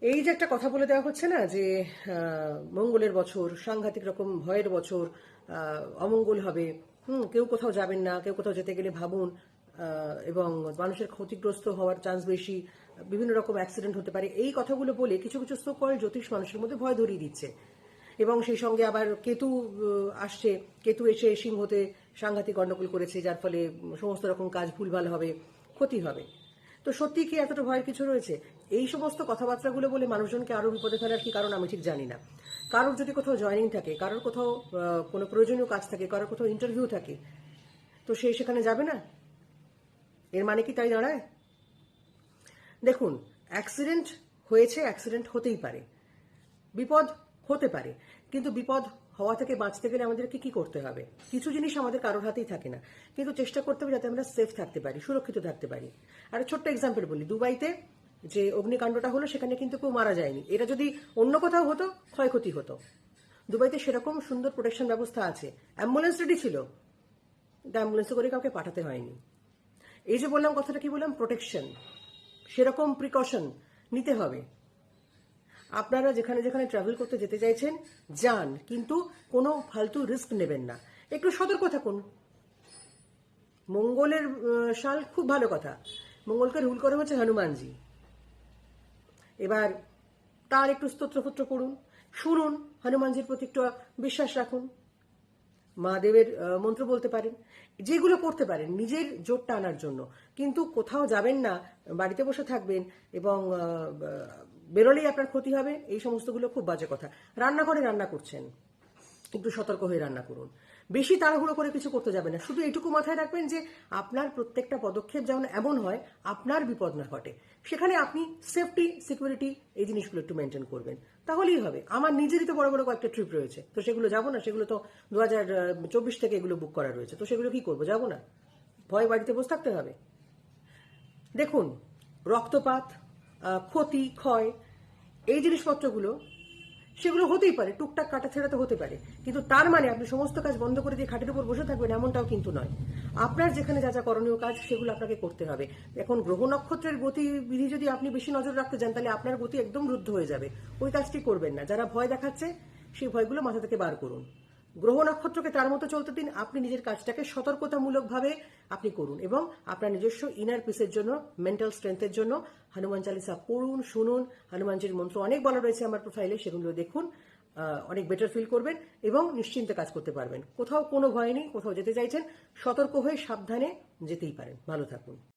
এই যে একটা কথা বলে দেওয়া হচ্ছে না যে মঙ্গলের বছর, সাংঘাতিক রকম ভয়ের বছর অমঙ্গল হবে, হুম, কেউ কোথাও যাবেন না, কেউ কোথাও যেতে গেলে ভাবুন এবং মানুষের ক্ষতিগ্রস্ত হওয়ার চান্স বেশি, বিভিন্ন রকম অ্যাক্সিডেন্ট হতে পারে। এই কথাগুলো বলে কিছু কিছু সকল জ্যোতিষ মানুষের মধ্যে ভয় ধরিয়ে দিচ্ছে। এবং সেই সঙ্গে আবার কেতু আসছে। কেতু এসে সিংহতে সাংঘাতিক গণ্ডগোল করেছে, যার ফলে সমস্ত রকম কাজ ভুলভাল হবে, ক্ষতি হবে। তো সত্যি কি এতটা ভয়ের কিছু রয়েছে? এই সমস্ত কথাবার্তাগুলো বলে মানুষজনকে আরও বিপদে ফেলার কি কারণ আমি ঠিক জানি না। কারোর যদি কোথাও জয়নিং থাকে, কারোর কোথাও কোনো প্রয়োজনীয় কাজ থাকে, কারোর কোথাও ইন্টারভিউ থাকে, তো সে সেখানে যাবে না? এর মানে কি তাই দাঁড়ায়? দেখুন অ্যাক্সিডেন্ট হয়েছে অ্যাক্সিডেন্ট হতেই পারে। বিপদ হতে পারে। কিন্তু বিপদ হওয়া থেকে বাঁচতে গেলে আমাদেরকে কি করতে হবে? কিছু জিনিস আমাদের কারোর হাতেই থাকে না। কিন্তু চেষ্টা করতে হবে যাতে আমরা সেফ থাকতে পারি, সুরক্ষিত থাকতে পারি। আর ছোট্ট এক্সাম্পল বলি। দুবাইতে যে অগ্নিকাণ্ডটা হলো, সেখানে কিন্তু কেউ মারা যায়নি। এটা যদি অন্য কোথাও হতো, ক্ষয়ক্ষতি হতো। দুবাইতে সেরকম সুন্দর প্রোটেকশন ব্যবস্থা আছে। অ্যাম্বুলেন্স রেডি ছিল। অ্যাম্বুলেন্সে করে কাউকে পাঠাতে হয়নি। এই যে বললাম, কথাটা কি বললাম? প্রোটেকশন সেরকম প্রিকশন নিতে হবে। আপনারা যেখানে যেখানে ট্রাভেল করতে যেতে চাইছেন, যান, কিন্তু কোনো ফালতু রিস্ক নেবেন না। একটু সতর্ক থাকুন। মঙ্গলের সাল খুব ভালো কথা। মঙ্গলকে রুল করে হচ্ছে হনুমানজি। এবার তার একটু স্তোত্রপত্র করুন। শুনুন, হনুমানজির প্রতি একটু বিশ্বাস রাখুন। মহাদেবের মন্ত্র বলতে পারেন। যেগুলো করতে পারেন, নিজের জোরটা আনার জন্য। কিন্তু কোথাও যাবেন না, বাড়িতে বসে থাকবেন এবং বেরোলেই আপনার ক্ষতি হবে, এই সমস্তগুলো খুব বাজে কথা। রান্নাঘরে রান্না করছেন, একটু সতর্ক হয়ে রান্না করুন। বেশি তাড়াহুড়ো করে কিছু করতে যাবে না। শুধু এটুকু মাথায় রাখবেন যে, আপনার প্রত্যেকটা পদক্ষেপ যেমন এমন হয়, আপনার বিপদ না ঘটে। সেখানে আপনি সেফটি সিকিউরিটি এই জিনিসগুলো একটু মেনটেন করবেন। তাহলেই হবে। আমার নিজেরই তো বড় বড় কয়েকটা ট্রিপ রয়েছে। তো সেগুলো যাব না, সেগুলো তো দু চব্বিশ থেকে এগুলো বুক করা রয়েছে। তো সেগুলো কি করব? যাব না। ভয় বাড়িতে বসে থাকতে হবে। দেখুন, রক্তপাত ক্ষতি, ক্ষয়, এই জিনিসপত্রগুলো, সেগুলো হতেই পারে, টুকটাক কাটা ছেড়া তো হতে পারে। কিন্তু তার মানে আপনি সমস্ত কাজ বন্ধ করে দিয়ে খাটের উপর বসে থাকবেন এমনটাও কিন্তু নয়। আপনার যেখানে যা যা করণীয় কাজ, সেগুলো আপনাকে করতে হবে। এখন গ্রহ নক্ষত্রের গতিবিধি যদি আপনি বেশি নজর রাখতে যান, তাহলে আপনার গতি একদম রুদ্ধ হয়ে যাবে। ওই কাজটি করবেন না। যারা ভয় দেখাচ্ছে, সেই ভয়গুলো মাথা থেকে বার করুন। গ্রহ নক্ষত্রকে তার মতো চলতে দিন। আপনি নিজের কাজটাকে সতর্কতামূলকভাবে আপনি করুন এবং আপনার নিজস্ব ইনার পিসের জন্য মেন্টাল স্ট্রেংথের জন্য হনুমান চালিসা পড়ুন, শুনুন। হনুমানজির মন্ত্র অনেক বলা রয়েছে আমার প্রোফাইলে সেগুলো দেখুন। অনেক বেটার ফিল করবেন এবং নিশ্চিন্তে কাজ করতে পারবেন। কোথাও কোনো ভয় নেই, কোথাও যেতে চাইছেন, সতর্ক হয়ে সাবধানে যেতেই পারেন। ভালো থাকুন।